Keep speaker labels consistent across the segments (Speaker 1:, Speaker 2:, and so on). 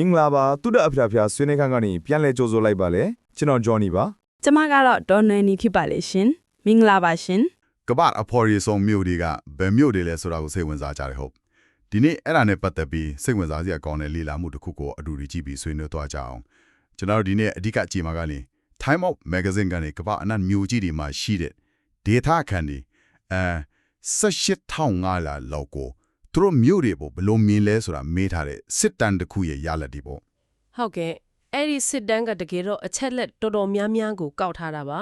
Speaker 1: မင်္ဂလာပါတုဒ္ဒအဖျားဖျားဆွေးနွေးခန်းကနေပြန်လဲကြိုဆိုလိုက်ပါလေကျွန်တော်ဂျော်နီပါ
Speaker 2: ကျမကတော့ဒေါ်နွယ်နီဖြစ်ပါလေရှင်မင်္ဂလာပါရှင်
Speaker 3: ကမ္ဘာအဖော်ရီဆောင်မြို့တွေကဘယ်မြို့တွေလဲဆိုတာကိုစိတ်ဝင်စားကြတယ်ဟုတ်ဒီနေ့အဲ့ဒါနဲ့ပတ်သက်ပြီးစိတ်ဝင်စားစရာကောင်းတဲ့လေ့လာမှုတစ်ခုကိုအတူတူကြည့်ပြီးဆွေးနွေးသွားကြအောင်ကျွန်တော်တို့ဒီနေ့အဓိကကြည့်မှာကနေ Time Out Magazine ကနေကမ္ဘာအနှံ့မြို့ကြီးတွေမှာရှိတဲ့ data ခန်းတွေအဲ18000လာလောက်ကို သူတို့မြို့တွေပေါ်ဘယ်လို့မြင်လဲဆိုတာမေးထားတဲ့စစ်တမ်းတစ်ခုရဲ့ရလဒ်ဒီပေါ့
Speaker 4: ဟုတ်ကဲ့အဲ့ဒီစစ်တမ်းကတကယ်တော့အချက်လက်တော်တော်များများကိုကောက်ထားတာပါ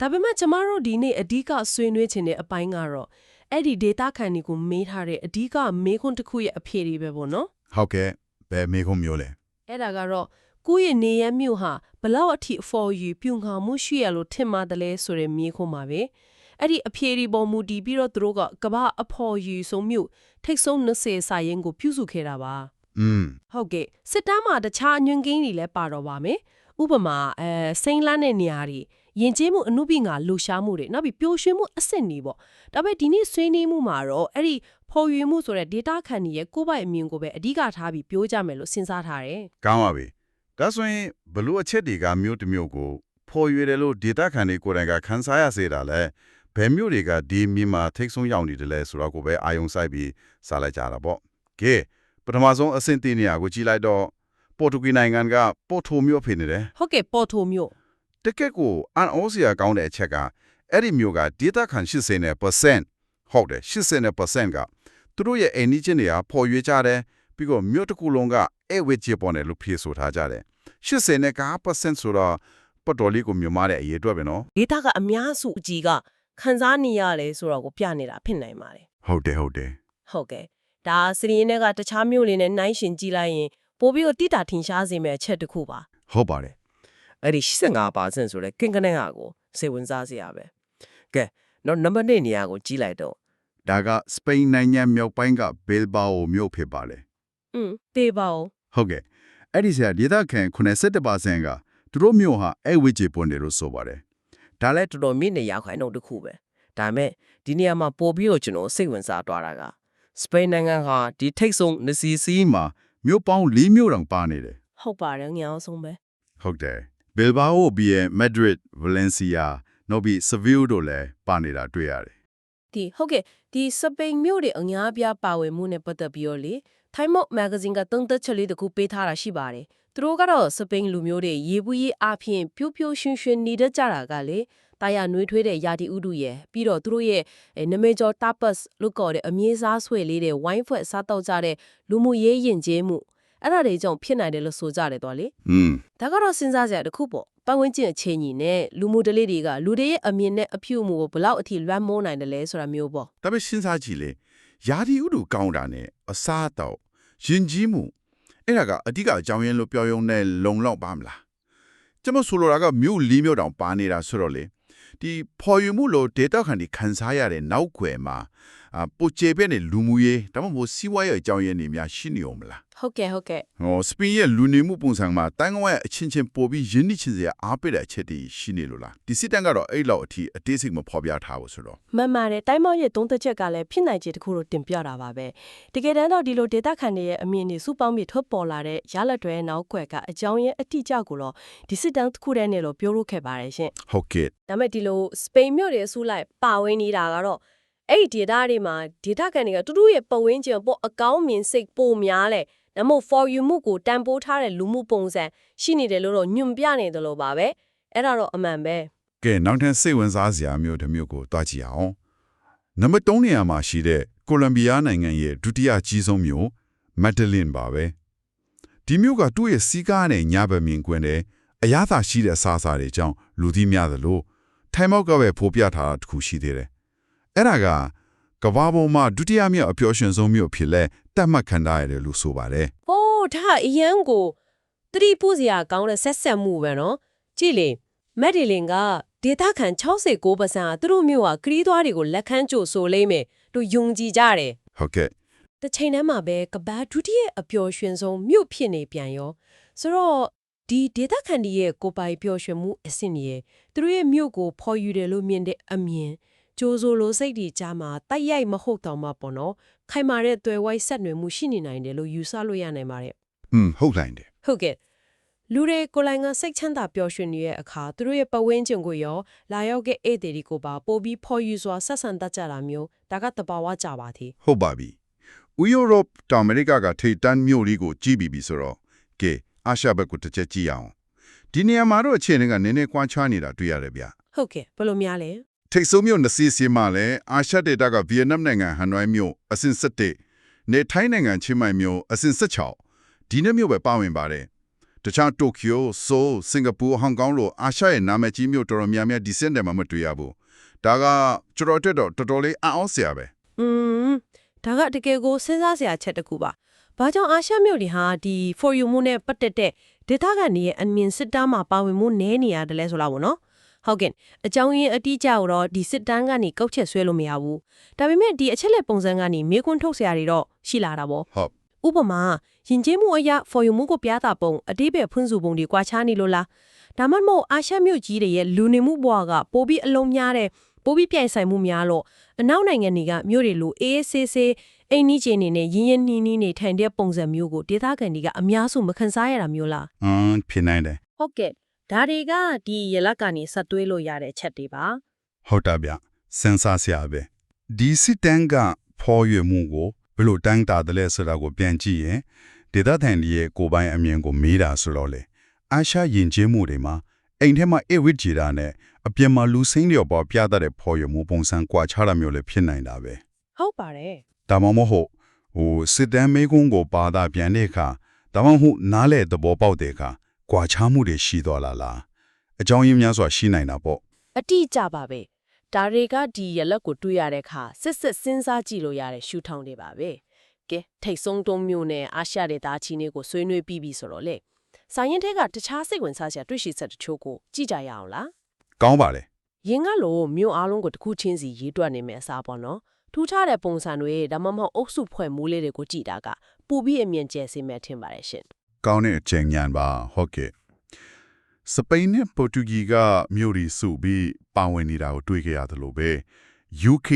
Speaker 4: ဒါပေမဲ့ကျမတို့ဒီနေ့အဓိကဆွေးနွေးခြင်းတဲ့အပိုင်းကတော့အဲ့ဒီ data ခန်းတွေကိုမေးထားတဲ့အဓိကမေးခွန်းတစ်ခုရဲ့အဖြေတွေပဲပေါ့နော်
Speaker 3: ဟုတ်ကဲ့ဘယ်မေးခွန်းမျိုးလဲ
Speaker 4: အဲ့ဒါကတော့ကိုယ့်ရဲ့နေရမြို့ဟာဘလောက်အထိ for you ပြုံခါမှုရှိရလို့ထင်မှတလဲဆိုတဲ့မေးခွန်းပါပဲ အဲ့ဒီအဖြေဒီပေါ်မူတည်ပြီးတော့သူတို့ကကမ္ဘာအဖော်ယူဆုံးမြို့ထိတ်ဆုံး20စာရင်းကိုပြုစုခဲ့တာပါ
Speaker 3: อืม
Speaker 4: ဟုတ်ကဲ့စစ်တမ်းမှာတခြားအညွှန်းကိန်းတွေလည်းပါတော့ပါမယ်ဥပမာအဲစိမ့်လန်းတဲ့နေရာတွေယဉ်ကျေးမှုအမှုပိငါလှူရှားမှုတွေနောက်ပြီးပျော်ရွှင်မှုအဆင့်တွေပေါ့ဒါပေမဲ့ဒီနေ့ဆွေးနွေးမှုမှာတော့အဲ့ဒီဖော်ရွေမှုဆိုတဲ့ data ခန့်ကြီးရဲ့ကိုယ့်ဘက်အမြင်ကိုပဲအဓိကထားပြီးပြောကြမယ်လို့စဉ်းစားထားတယ်
Speaker 3: ကောင်းပါပြီဒါဆိုရင်ဘလို့အချက်တွေကမြို့တစ်မြို့ကိုဖော်ရွေတယ်လို့ဒေတာခန်တွေကိုယ်တိုင်ကခန်းစားရစေတာလဲ ဘယ်မြို့တွေကဒီမြို့မှာထိတ်ဆုံးရောက်နေတယ်လဲဆိုတော့ကိုပဲအာယုံဆိုင်ပြီးစားလိုက်ကြတာပေါ့ကဲပထမဆုံးအဆင့်တင်နေရကိုကြည့်လိုက်တော့ပေါ်တူဂီနိုင်ငံကပေါ်တိုမြို့ဖြစ်နေတယ်
Speaker 4: ဟုတ်ကဲ့ပေါ်ထိုမျိုး
Speaker 3: တကက်ကိုအန်အိုစီယာကောင်းတဲ့အချက်ကအဲ့ဒီမြို့ကဒေတာခန်80%ဟုတ်တယ်80%ကသူတို့ရဲ့အိမ်နီးချင်းတွေကဖော်ရွေကြတယ်ပြီးတော့မြို့တစ်ခုလုံးကအဲ့ဝစ်ချပေါ်တယ်လို့ဖြေဆိုထားကြတယ်80နဲ့9%ဆိုတော့ပတ်တော်လေးကိုမြင်မတဲ့အရေးအတွက်ပဲနော်
Speaker 4: data ကအများစုအကြီးက ခန်းစားနေရတယ်ဆိုတော့ကိုပြနေတာဖြစ်နိုင်ပါတယ်
Speaker 3: ဟုတ်တယ်ဟုတ်တယ်
Speaker 4: ဟုတ်ကဲ့ဒါစရီရင်တွေကတခြားမျိုးလေးနဲ့နှိုင်းရှင်ကြည့်လိုက်ရင်ပိုပြီးတော့တိတာထင်ရှားစေမယ့်အချက်တစ်ခုပါ
Speaker 3: ဟုတ်ပါတယ်
Speaker 5: အဲ့ဒီ85%ဆိုတဲ့ကင်ကနေဟာကိုစိတ်ဝင်စားစရာပဲကဲတော့နံပါတ်1နေရာကိုကြီးလိုက်တော့
Speaker 3: ဒါကစပိန်နိုင်ငံမြောက်ပိုင်းကဘယ်ဘာအိုမြို့ဖြစ်ပါတယ်
Speaker 4: อืมတေးပါဦး
Speaker 3: ဟုတ်ကဲ့အဲ့ဒီဆရာဒေတာခန်87%ကသူတို့မြို့ဟာအဲ့ဝစ်ချပေါ်တယ်လို့ဆိုပါတယ်
Speaker 5: ဒါလည်းတော်တော်မြင့်နေရောက်ခိုင်းတော့တစ်ခုပဲဒါပေမဲ့ဒီနေရာမှာပို့ပြီးတော့ကျွန်တော်စိတ်ဝင်စားသွားတာကစပိန်နိုင်ငံဟာဒီထိတ်ဆုံးနစီစီ
Speaker 3: စီးမှာမြို့ပေါင်း၄မြို့တောင်ပါနေတယ်
Speaker 4: ဟုတ်ပါတယ်ငြအောင်ဆုံးပဲ
Speaker 3: ဟုတ်တယ်ဘယ်ဘာအိုဘီရဲ့မက်ဒရစ်ဗလန်စီယာနောက်ပြီးဆဗီယိုတို့လည်းပါနေတာတွေ့ရတယ်
Speaker 4: ဒီဟုတ်ကဲ့ဒီစပိန်မြို့တွေအများအပြားပါဝင်မှုနဲ့ပတ်သက်ပြီးတော့လေ Time Out Magazine ကသုံးသက်ချက်လေးတစ်ခုပေးထားတာရှိပါတယ် သူတို့ကတော့စပိန်လူမျိုးတွေရေဘူးရေးအဖြစ်ပြိုးပြိုးရွှင်ရွှင်နေတတ်ကြတာကလေတာယာနှွေးထွေးတဲ့ယာတီဥဒုရဲ့ပြီးတော့သူတို့ရဲ့အဲနမေကျော် tapas လို့ခေါ်တဲ့အမြင့်စားဆွေလေးတွေဝိုင်းဖွဲ့စားတော့ကြတဲ့လူမှုရေးယဉ်ကျေးမှုအဲ့ဒါတွေကြောင့်ဖြစ်နိုင်တယ်လို့ဆိုကြတယ်တော့လေ
Speaker 3: อืม
Speaker 4: ဒါကတော့စဉ်းစားစရာတစ်ခုပေါ့ပတ်ဝန်းကျင်အခြေညီနဲ့လူမှုဒလေးတွေကလူတွေရဲ့အမြင်နဲ့အဖြူမှုကိုဘယ်လောက်အထိလွှမ်းမိုးနိုင်တယ်လဲဆိုတာမျိုးပေါ့
Speaker 3: ဒါပေမဲ့စဉ်းစားကြည့်လေယာဒီဥဒူကောင်းတာနဲ့အစားတော့ယဉ်ကျေးမှု အဲ့ဒါကအဓိကအကြောင်းရင်းလို့ပြောရုံနဲ့လုံလောက်ပါမလားကျွန်မဆိုလိုတာကမြို့လီမြို့တောင်ပါနေတာဆိုတော့လေဒီဖော်ယူမှုလို့ဒေတာခန်ဒီခန်းစားရတဲ့နောက်ွယ်မှာအာ ပိုချေပဲနဲ့လူမှုရေးဒါမှမဟုတ်စီးပွားရေးအကြောင်းရင်းတွေများရှိနေအောင်မလား
Speaker 4: ဟုတ်ကဲ့ဟုတ်ကဲ့
Speaker 3: ဟောစပင်ရဲ့လူနေမှုပုံစံမှာတန်ကွာရဲ့အချင်းချင်းပို့ပြီးယဉ်နှိချင်းစရာအားပေးတဲ့အချက်တွေရှိနေလို့လားဒီစစ်တမ်းကတော့အဲ့လောက်အထိအသေးစိတ်မဖော်ပြထားဘူးဆိုတော့
Speaker 4: မှန်ပါတယ်တိုင်းမောင်ရဲ့သုံးသက်ချက်ကလည်းဖြစ်နိုင်ခြေတစ်ခုလို့တင်ပြတာပါပဲတကယ်တမ်းတော့ဒီလိုဒေတာခန်တွေရဲ့အမြင်တွေစုပေါင်းပြီးထွက်ပေါ်လာတဲ့ရလဒ်တွေရဲ့နောက်ွယ်ကအကြောင်းရင်းအတိအကျကိုတော့ဒီစစ်တမ်းတစ်ခုတည်းနဲ့လို့ပြောလို့ခဲ့ပါတယ်ရှင်
Speaker 3: ဟုတ်ကဲ့
Speaker 4: ဒါပေမဲ့ဒီလိုစပိန်မြို့တွေအစုလိုက်ပါဝင်နေတာကတော့ အဲ့ဒီ data တွေမှာ data ကန်တွေကတူတူရဲ့ပတ်ဝန်းကျင်ပေါ့အကောင်းမြင်စိတ်ပိုများလဲနမို့ for you မှုကိုတန်ဖိုးထားတဲ့လူမှုပုံစံရှိနေတယ်လို့တော့ညွန်ပြနေတယ်လို့ပါပဲအဲ့ဒါတော့အမှန်ပဲ
Speaker 3: ကဲနောက်ထပ်စိတ်ဝင်စားစရာမျိုးတစ်မျိုးကိုတွားကြည့်အောင်နံပါတ်3နေရာမှာရှိတဲ့ကိုလံဘီယာနိုင်ငံရဲ့ဒုတိယကြီးဆုံးမြို့မက်ဒလင်ပါပဲဒီမြို့ကသူ့ရဲ့စီးကားနဲ့ညဘက်မြင်ကွင်းတဲ့အရသာရှိတဲ့စားစားတွေကြောင့်လူသိများသလိုထိုင်မောက်ကပဲဖိုးပြထားတာတစ်ခုရှိသေးတယ် အဲ့ဒါကကမ္ဘာပေါ်မှာဒုတိယမြောက်အပျော်ရွှင်ဆုံးမြို့ဖြစ်လဲတတ်မှတ်ခံထားရတယ်လို့ဆိုပါတယ်။
Speaker 4: ဟိုးဒါအရန်ကိုသတိပူစရာကောင်းတဲ့ဆက်ဆက်မှုပဲနော်။ကြည့်လေမက်ဒီလင်ကဒေတာခန်69%ကသူတို့မျိုးဟာခရီးသွားတွေကိုလက်ခံကြိုဆိုလိမ့်မယ်တို့ယုံကြည်ကြတယ်
Speaker 3: ဟုတ်ကဲ့။
Speaker 4: တစ်ချိန်တည်းမှာပဲကဘာဒုတိယအပျော်ရွှင်ဆုံးမြို့ဖြစ်နေပြန်ရော။ဆိုတော့ဒီဒေတာခန်ဒီရဲ့ကိုယ်ပိုင်ပျော်ရွှင်မှုအဆင့်ကြီးရဲ့သူတို့ရဲ့မြို့ကိုဖော်ယူတယ်လို့မြင်တဲ့အမြင် ကြိုးစိုးလို့စိတ်တွေကြားမှာတိုက်ရိုက်မဟုတ်တော့မှပေါ့နော်ခိုင်မာတဲ့သွယ်ဝိုက်ဆက်နွယ်မှုရှိနေနိုင်တယ်လို့ယူဆလို့ရနိုင်ပါတယ်
Speaker 3: อืมဟုတ်လိုက်တယ်
Speaker 4: ဟုတ်ကဲ့လူတွေကိုယ်လိုင်ကစိတ်ချမ်းသာပျော်ရွှင်နေတဲ့အခါသူတို့ရဲ့ပတ်ဝန်းကျင်ကိုရောလာရောက်တဲ့ဧည့်သည်တွေကိုပါပို့ပြီးဖော်ယူစွာဆက်ဆံတတ်ကြတာမျိုးဒါကတဘာဝကြပါသေး
Speaker 3: ဟုတ်ပါပြီဥရောပတောင်အမေရိကကထိတ်တန်းမြို့လေးကိုကြည့်ပြီးပြီဆိုတော့ကဲအာရှဘက်ကိုတစ်ချက်ကြည့်အောင်ဒီနေရာမှာတော့အခြေအနေကနည်းနည်းကွာခြားနေတာတွေ့ရတယ်ဗျ
Speaker 4: ဟုတ်ကဲ့ဘယ်လိုများလဲ
Speaker 3: ထိတ်ဆုံးမြို့နစီစီမှာလည်းအာရှဒေတာကဗီယက်နမ်နိုင်ငံဟန်နွိုင်းမြို့အဆင့်17နေထိုင်းနိုင်ငံချင်းမိုင်မြို့အဆင့်16ဒီနေ့မြို့ပဲပါဝင်ပါတယ်တခြားတိုကျိုဆိုလ်စင်ကာပူဟောင်ကောင်လိုအာရှရဲ့နာမည်ကြီးမြို့တော်တော်များများဒီစင်တယ်မှာမတွေ့ရဘူးဒါကကျွန်တော်အတွက်တော့တော်တော်လေးအံ့ဩစရာပဲ
Speaker 4: อืมဒါကတကယ်ကိုစဉ်းစားစရာချက်တစ်ခုပါဘာကြောင့်အာရှမြို့တွေဟာဒီ for you မှုနဲ့ပတ်သက်တဲ့ဒေတာကနေရဲ့အမြင်စစ်တမ်းမှာပါဝင်မှုနည်းနေရတယ်လဲဆိုလားဗောနော် ဟုတ်ကဲ့အကြောင်းရင်းအတိအကျကိုတော့ဒီစစ်တမ်းကနေကောက်ချက်ဆွဲလို့မရဘူးဒါပေမဲ့ဒီအချက်လက်ပုံစံကနေမေးခွန်းထုတ်စရာတွေတော့ရှိလာတာဗော
Speaker 3: ဟုတ်
Speaker 4: ဥပမာယဉ်ကျေးမှုအရာ for you မှုကိုပြတာပုံအတိပ္ပယ်ဖွင့်ဆိုပုံတွေကွာခြားနေလို့လားဒါမှမဟုတ်အာရှမြို့ကြီးတွေရဲ့လူနေမှုဘဝကပိုပြီးအလုံးများတဲ့ပိုပြီးပြိုင်ဆိုင်မှုများလို့အနောက်နိုင်ငံတွေကမြို့တွေလိုအေးအေးဆေးဆေးအိမ်နီးချင်းနေနဲ့ရင်းရင်းနှီးနှီးနေထိုင်တဲ့ပုံစံမျိုးကိုဒေသခံတွေကအများစုမခံစားရတာမျိုးလား
Speaker 3: အင်းဖြစ်နိုင်တယ်
Speaker 4: ဟုတ်ကဲ့ ဒါတွေကဒီရလက်ကနေဆက်သွေးလို့ရတဲ့ချက်တွေပါ
Speaker 3: ဟုတ်တာဗျစင်ဆာစရာပဲဒီစစ်တန်းကဖော်ရွမှုကိုဘယ်လိုတန်းတာတယ်လဲဆိုတာကိုပြန်ကြည့်ရင်ဒေသခံတွေရဲ့ကိုယ်ပိုင်အမြင်ကိုမေးတာဆိုတော့လေအာရှယဉ်ကျေးမှုတွေမှာအိမ်ထဲမှာအဝိဂျီတာနဲ့အပြင်မှာလူစိမ့်လျော်ပေါ်ပြတတ်တဲ့ဖော်ရွမှုပုံစံကွာခြားတာမျိုးလည်းဖြစ်နိုင်တာပဲ
Speaker 4: ဟုတ်ပါတယ်
Speaker 3: ဒါမှမဟုတ်ဟိုစစ်တမ်းမေးခွန်းကိုပါတာပြန်တဲ့အခါဒါမှမဟုတ်နားလေသဘောပေါက်တဲ့အခါ ကွာခြားမှုတွေရှိသွားလားလားအကြောင်းရင်းများစွာရှိနိုင်တာပေါ့
Speaker 4: အတိအကျပါပဲဒါတွေကဒီရလက်ကိုတွေ့ရတဲ့အခါစစ်စစ်စဉ်းစားကြည့်လို့ရတဲ့ရှုထောင့်တွေပါပဲကဲထိတ်ဆုံးတုံးမျိုးနဲ့အာရှဒေတာချီနေကိုဆွေးနွေးပြီးပြီဆိုတော့လေဆိုင်ရင်ထဲကတခြားစိတ်ဝင်စားစရာတွေ့ရှိချက်တချို့ကိုကြည့်ကြရအောင်လား
Speaker 3: ကောင်းပါလေ
Speaker 4: ရင်ကလို့မြို့အားလုံးကိုတစ်ခုချင်းစီရေးတွက်နေမယ်အစားပေါ့နော်ထူးခြားတဲ့ပုံစံတွေဒါမှမဟုတ်အုပ်စုဖွဲ့မိုးလေးတွေကိုကြည့်တာကပူပြီးအမြင်ကျယ်စေမယ်ထင်ပါတယ်ရှင်
Speaker 3: ကောင်းတဲ့အချိန်ညံပါဟုတ်ကဲ့စပိန်နဲ့ပေါ်တူဂီကမြို့ရီစုပြီးပါဝင်နေတာကိုတွေ့ကြရတယ်လို့ပဲ UK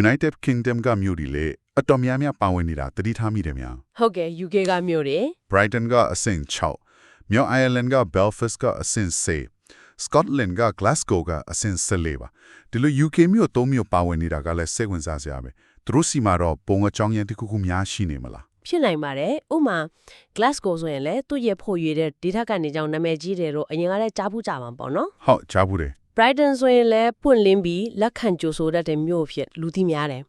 Speaker 3: United Kingdom ကမြို့ရီလေအတော်များများပါဝင်နေတာတတိထားမိတယ်များ
Speaker 4: ဟုတ်ကဲ့ UK ကမြို့တွေ
Speaker 3: Brighton ကအဆင့်6မြောက် Ireland က Belfast ကအဆင့်10 Scotland က Glasgow ကအဆင့်14ပါဒီလို UK မြို့၃မြို့ပါဝင်နေတာကလည်းစိတ်ဝင်စားစရာပဲသူတို့စီမှာတော့ပုံအကြောင်းရင်းတစ်ခုခုများရှိနေမလား
Speaker 4: ဖြစ်နိုင်ပါတယ်ဥပမာ Glasgow ဆိုရင်လည်းသူ့ရဲ့ဖို့ရွေတဲ့ဒေတာကနေကြောင်နာမည်ကြီးတယ်လို့အရင်ကလည်းကြားဘူးကြမှာပေါ့နော်
Speaker 3: ဟုတ်ကြားဘူးတယ်
Speaker 4: Brighton ဆိုရင်လည်းပွင့်လင်းပြီးလက်ခံကြိုဆိုတတ်တဲ့မြို့ဖြစ်လူသိများတယ်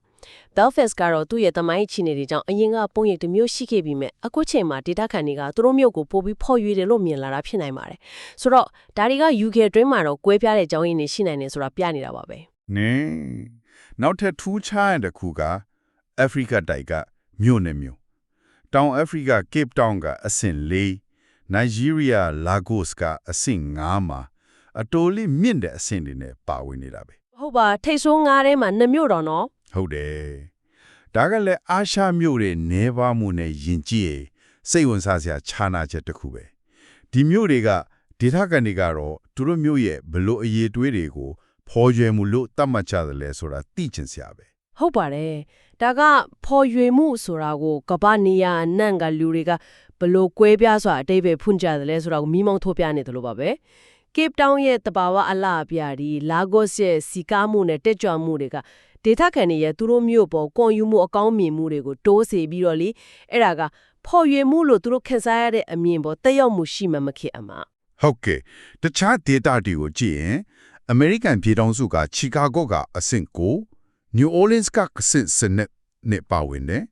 Speaker 4: Belfast ကတော့သူ့ရဲ့တမိုင်းချီနေတွေကြောင့်အရင်ကပုံရိပ်တစ်မျိုးရှိခဲ့ပြီးမြဲအခုချိန်မှာဒေတာခံတွေကသူတို့မြို့ကိုပို့ပြီးဖော်ရွေတယ်လို့မြင်လာတာဖြစ်နိုင်ပါတယ်ဆိုတော့ဒါတွေက UK အတွင်းမှာတော့ကွဲပြားတဲ့ကြောင်းရင်းတွေရှိနိုင်တယ်ဆိုတာပြနေတာပါပဲ
Speaker 3: နင်းနောက်ထပ်ထူးခြားတဲ့တစ်ခုကအဖရိကတိုက်ကမြို့နယ်မြို့ တောင်အာဖရိက Cape Town ကအဆင့်၄ Nigeria Lagos ကအဆင့်5မှာအတိုးလေးမြင့်တဲ့အဆင့်တွေနဲ့ပါဝင်နေတာပဲ
Speaker 4: ဟုတ်ပါထိတ်ဆိုးငားထဲမှာနှစ်မြို့တော်နော်
Speaker 3: ဟုတ်တယ်ဒါကလည်းအာရှမြို့တွေနေပါမှုနဲ့ယဉ်ကျေးစိတ်ဝင်စားစရာခြားနာချက်တစ်ခုပဲဒီမြို့တွေကဒေသခံတွေကတော့သူတို့မြို့ရဲ့ဘလို့အရေးတွေးတွေကိုဖော်ရွယ်မှုလို့သတ်မှတ်ကြတယ်လဲဆိုတာသိချင်စရာပဲ
Speaker 4: ဟုတ်ပါတယ်ဒါကဖော်ရွေမှုဆိုတာကိုကမ္ဘာနေရာအနှံ့ကလူတွေကဘလို့ကွဲပြားစွာအတိတ်ပဲဖွင့်ကြတယ်လဲဆိုတာကိုမိမောင်းထုတ်ပြနေတယ်လို့ပါပဲ Cape Town ရဲ့တဘာဝအလားအပြားဒီ Lagos ရဲ့စီကားမှုနဲ့တက်ကြွမှုတွေကဒေသခံတွေရဲ့သူတို့မျိုးပေါ်ကွန်ယူမှုအကောင်းမြင်မှုတွေကိုတိုးစေပြီးတော့လေအဲ့ဒါကဖော်ရွေမှုလို့သူတို့ခန်းစားရတဲ့အမြင်ပေါ်တက်ရောက်မှုရှိမှမဖြစ်အမှား
Speaker 3: ဟုတ်ကဲ့တခြား data တွေကိုကြည့်ရင် American ပြည်ထောင်စုက Chicago ကအဆင့်9 New Orleans ကအဆင့်7နဲ့ပါဝင်တယ်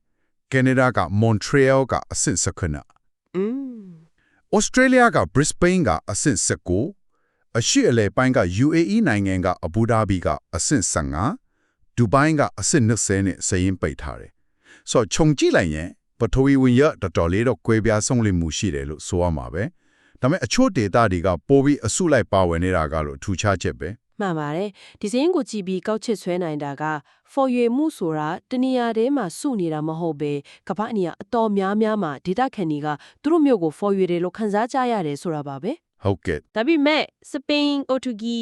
Speaker 3: Canada က Montreal ကအဆင့်19
Speaker 4: อืม
Speaker 3: Australia က Brisbane ကအဆင့်19အရှိအလဲပိုင်းက UAE နိုင်ငံက Abu Dhabi ကအဆင့်15 Dubai ကအဆင့်20နဲ့စရင်ပိတ်ထားတယ်ဆိုတော့ခြုံကြည့်လိုက်ရင်ပထဝီဝင်ရတော်တော်လေးတော့ကွဲပြားဆုံးလင်မှုရှိတယ်လို့ဆိုရမှာပဲဒါပေမဲ့အချို့ data တွေကပိုပြီးအစုလိုက်ပါဝင်နေတာကလို့ထူခြားချက်ပဲ
Speaker 4: မှန်ပါတယ်ဒီစင်းကိုကြည့်ပြီးကောက်ချစ်ဆွဲနိုင်တာကဖော်ရွေမှုဆိုတာတနေရာတည်းမှာစုနေတာမဟုတ်ပဲကမ္ဘာအနီအတော်များများမှာဒေတာခန်တွေကသူတို့မျိုးကိုဖော်ရွေတယ်လို့ခန်းစားကြရတယ်ဆိုတာပါပဲ
Speaker 3: ဟုတ်ကဲ့
Speaker 4: ဒါပေမဲ့စပိန်အိုတူဂီ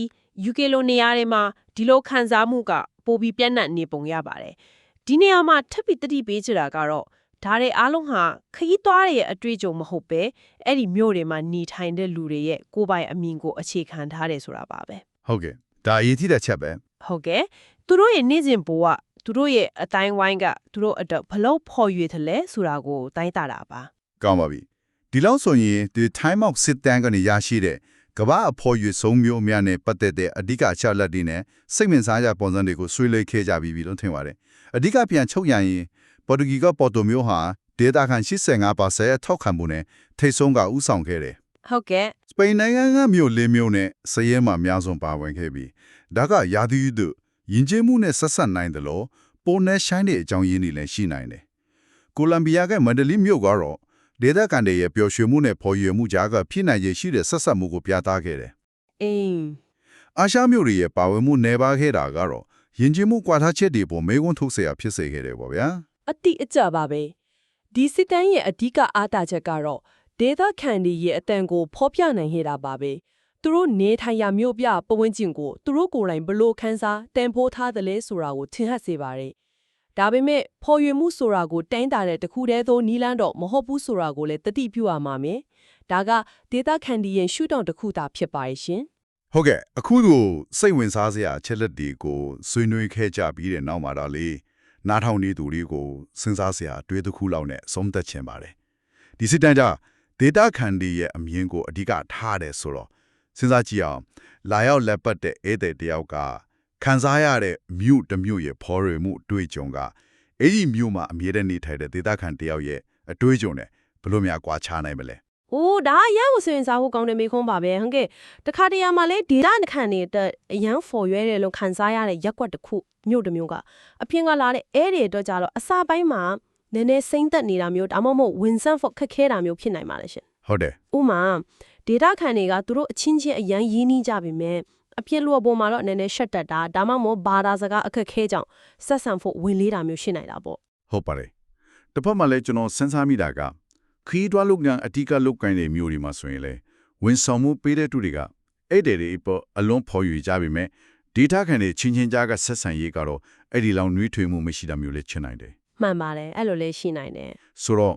Speaker 4: UK လိုနေရာတွေမှာဒီလိုခန်းစားမှုကပိုပြီးပြန့်နှံ့နေပုံရပါတယ်ဒီနေရာမှာထပ်ပြီးတတိပေးချတာကတော့ဒါတွေအားလုံးဟာခရီးသွားတွေရဲ့အတွေ့အကြုံမဟုတ်ပဲအဲ့ဒီမြို့တွေမှာနေထိုင်တဲ့လူတွေရဲ့ကိုယ်ပိုင်အမြင်ကိုအခြေခံထားတယ်ဆိုတာပါပဲ
Speaker 3: ဟုတ်ကဲ့ ဒါအရေးကြီးတဲ့ချက်ပဲ
Speaker 4: ဟုတ်ကဲ့သူတို့ရဲ့နေ့စဉ်ဘဝသူတို့ရဲ့အတိုင်းဝိုင်းကသူတို့အတွက်ဘလို့ဖော်ရွေတယ်လဲဆိုတာကိုတိုင်းတာတာပါ
Speaker 3: ကောင်းပါပြီဒီလောက်ဆိုရင်ဒီ time out စစ်တမ်းကနေရရှိတဲ့ကမ္ဘာအဖော်ရွေဆုံးမျိုးများနဲ့ပတ်သက်တဲ့အဓိကအချက်လက်တွေနဲ့စိတ်ဝင်စားကြပုံစံတွေကိုဆွေးနွေးခဲ့ကြပြီးပြီလို့ထင်ပါတယ်အဓိကပြန်ချုပ်ရရင်ပေါ်တူဂီကပေါ်တိုမျိုးဟာဒေတာခံ85%ရဲ့ထောက်ခံမှုနဲ့ထိတ်ဆုံးကဥဆောင်ခဲ့တယ်
Speaker 4: ဟုတ်ကဲ့
Speaker 3: စပိန်နိုင်ငံကမြို့လေးမျိုးနဲ့စရဲမှာအများဆုံးပါဝင်ခဲ့ပြီးဒါကရာသီဥတုယဉ်ကျေးမှုနဲ့ဆက်ဆက်နိုင်တယ်လို့ပုံနဲ့ရှိုင်းတဲ့အကြောင်းရင်းတွေလည်းရှိနိုင်တယ်။ကိုလံဘီယာကမန္တလေးမြို့ကတော့ဒေသခံတွေရဲ့ပျော်ရွှင်မှုနဲ့ဖော်ရွယ်မှုကြားကဖြစ်နိုင်ရရှိတဲ့ဆက်ဆက်မှုကိုပြသခဲ့တယ်
Speaker 4: အင်း
Speaker 3: ။အာရှမြို့တွေရဲ့ပါဝင်မှုနေပါခဲ့တာကတော့ယဉ်ကျေးမှုကွာခြားချက်တွေပေါ်မေးခွန်းထုတ်เสียဖြစ်စေခဲ့တယ်ပေါ့ဗျာ
Speaker 6: အတိအကျပါပဲဒီစစ်တမ်းရဲ့အဓိကအားတာချက်ကတော့ ဒေသခံတွေရဲ့အတန်ကိုဖော်ပြနိုင်ခဲ့တာပါပဲသူတို့နေထိုင်ရာမြို့ပြပဝန်းကျင်ကိုသူတို့ကိုယ်တိုင်ဘလို့ခန်းစားတန်ဖိုးထားတယ်လဲဆိုတာကိုထင်ဟပ်စေပါတယ်ဒါပေမဲ့ဖော်ရွေမှုဆိုတာကိုတိုင်းတာတဲ့တစ်ခုတည်းသောနီးလန်းတော့မဟုတ်ဘူးဆိုတာကိုလည်းတတိပြုရမှာမယ်ဒါကဒေသခံတွေရဲ့ရှုထောင့်တစ်ခုသာဖြစ်ပါရဲ့ရှင်။
Speaker 3: ဟုတ်ကဲ့အခုလိုစိတ်ဝင်စားစရာအချက်လက်တွေကိုဆွေးနွေးခဲ့ကြပြီးတဲ့နောက်မှာတော့လေနားထောင်နေသူတွေကိုစဉ်းစားစရာအတွေ့အတစ်ခုလောက်နဲ့ဆုံးသက်ချင်ပါတယ်။ဒီစစ်တမ်းကြ ဒေတာခန်ဒီရဲ့အမြင်ကိုအဓိကထားတယ်ဆိုတော့စဉ်းစားကြည့်အောင်လာရောက်လက်ပတ်တဲ့ဧည့်သည်တယောက်ကခံစားရတဲ့မြို့တစ်မြို့ရဲ့ဖော်ရမှုအတွေ့အကြုံကအဲ့ဒီမြို့မှာအမြဲတမ်းနေထိုင်တဲ့ဒေတာခန်တယောက်ရဲ့အတွေ့အကြုံနဲ့ဘယ်လိုများကွာခြားနိုင်မလဲ။
Speaker 4: အိုးဒါအရန်ကိုစင်စားဖို့ကောင်းတယ်မေခွန်းပါပဲ။ဟုတ်ကဲ့တခါတရံမှာလဲဒေတာခံနေတဲ့အရန်ဖော်ရွဲတယ်လို့ခံစားရတဲ့ရက်ကွက်တစ်ခုမြို့တစ်မျိုးကအပြင်ကလာတဲ့အဲ့ဒီအတွက်ကြတော့အစာပိုင်းမှာ နည်းနည်းစိမ့်သက်နေတာမျိုးဒါမှမဟုတ်ဝင်ဆန့်ဖို့ခက်ခဲတာမျိုးဖြစ်နိုင်ပါလေရှင်
Speaker 3: ဟုတ်တယ်။
Speaker 4: ဥမာဒေတာခံတွေကသူတို့အချင်းချင်းအရန်ရင်းနှီးကြပြီမဲ့အပြစ်လူအပေါ်မှာတော့နည်းနည်းရှက်တက်တာဒါမှမဟုတ်ဘာသာစကားအခက်ခဲကြောင့်ဆက်ဆံဖို့ဝင်လေးတာမျိုးရှိနိုင်တာပေါ့
Speaker 3: ဟုတ်ပါတယ်တစ်ဖက်မှာလည်းကျွန်တော်စဉ်းစားမိတာကခီးတွားလုပ်ငန်းအဓိကလုပ်ကိုင်းတဲ့မျိုးတွေမှာဆိုရင်လေဝန်ဆောင်မှုပေးတဲ့သူတွေကအဲ့ဒီတွေပေါ်အလွန်ဖော်ယူကြပြီမဲ့ဒေတာခံတွေချင်းချင်းကြားကဆက်ဆံရေးကတော့အဲ့ဒီလောက်နှွေးထွေမှုမရှိတာမျိုးလည်းချင်နိုင်တယ်။
Speaker 4: မှန်ပါတယ်အဲ့လိုလေးရှိနိုင်တယ်
Speaker 3: ဆိုတော့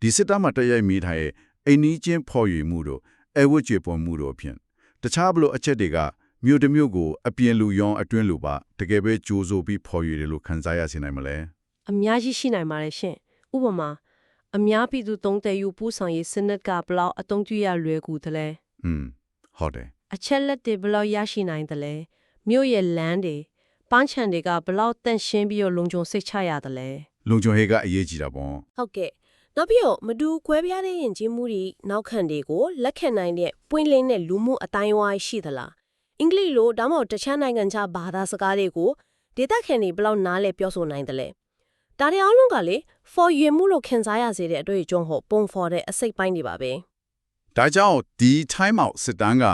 Speaker 3: ဒီစစ်တမ်းမှာတက်ရိုက်မိထားရဲ့အိမ်နီးချင်းဖော်ယူမှုတို့အဝတ်ကျေပွန်မှုတို့အဖြစ်တခြားဘလို့အချက်တွေကမြို့တစ်မြို့ကိုအပြင်လူရောအတွင်းလူပါတကယ်ပဲကြိုးစိုးပြီးဖော်ယူတယ်လို့ခန်းစားရစေနိုင်မလဲ။
Speaker 4: အများကြီးရှိနိုင်ပါတယ်ရှင်။ဥပမာအများပြည်သူသုံးတဲ့ယူပူဆောင်ရေးစနစ်ကဘလောက်အသုံးပြုရလွယ်ကူတယ်လဲ
Speaker 3: อืมဟုတ်တယ်။
Speaker 4: အချက်လက်တွေဘလောက်ရရှိနိုင်တယ်လဲ။မြို့ရဲ့လမ်းတွေပန်းချံတွေကဘလောက်တန့်ရှင်းပြီးတော့လုံခြုံစိတ်ချရတယ်လဲ
Speaker 3: လုံခြုံရေးကအရေးကြီးတာပေါ့။
Speaker 4: ဟုတ်ကဲ့။နောက်ပြီးတော့မတူခွဲပြားတဲ့ယဉ်ကျေးမှုတွေနောက်ခံတွေကိုလက်ခံနိုင်တဲ့ပွင့်လင်းတဲ့လူမှုအတိုင်းအဝိုင်းရှိသလား။အင်္ဂလိပ်လိုဒါမှမဟုတ်တခြားနိုင်ငံခြားဘာသာစကားတွေကိုဒေတာခံတွေဘလောက်နားလဲပြောဆိုနိုင်တယ်လဲ။ဒါတွေအားလုံးကလေ for ရွေမှုလို့ခင်စားရစေတဲ့အတွေ့အကြုံဟုတ်ပုံဖော်တဲ့အစိတ်ပိုင်းတွေပါပဲ
Speaker 3: ဒါကြောင့်ဒီ time out စစ်တမ်းက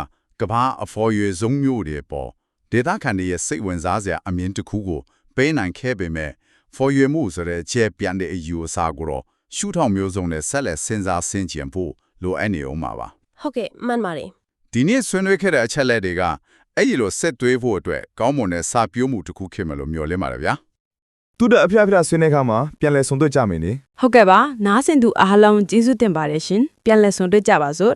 Speaker 3: ကဘာအဖော်ရွေဆုံးမျိုးတွေပေါ်ဒေတာခန်တွေရဲ့စိတ်ဝင်စားစရာအမြင်တစ်ခုကိုပေးနိုင်ခဲ့ပေမဲ့ for ရွေမှုဆိုတဲ့ခြေပြန်တဲ့အယူအဆကိုတော့ရှုထောင့်မျိုးစုံနဲ့ဆက်လက်စဉ်းစားဆင်ခြင်ဖို့လိုအပ်နေအောင်ပါပါ
Speaker 4: ဟုတ်ကဲ့မှန်ပါတယ်
Speaker 3: ဒီနေ့ဆွေးနွေးခဲ့တဲ့အချက်လက်တွေကအဲ့ဒီလိုဆက်သွေးဖို့အတွက်ကောင်းမွန်တဲ့စာပြိုးမှုတစ်ခုဖြစ်မယ်လို့မျှော်လင့်ပါတယ်ဗျာ
Speaker 1: သူတို့အဖျားဖျားဆွေးနွေးခါမှာပြန်လဲဆုံတွေ့ကြမယ်နိ
Speaker 2: ဟုတ်ကဲ့ပါနားဆင်သူအားလုံးကျေးဇူးတင်ပါတယ်ရှင်ပြန်လည်ဆုံတွေ့ကြပါစို့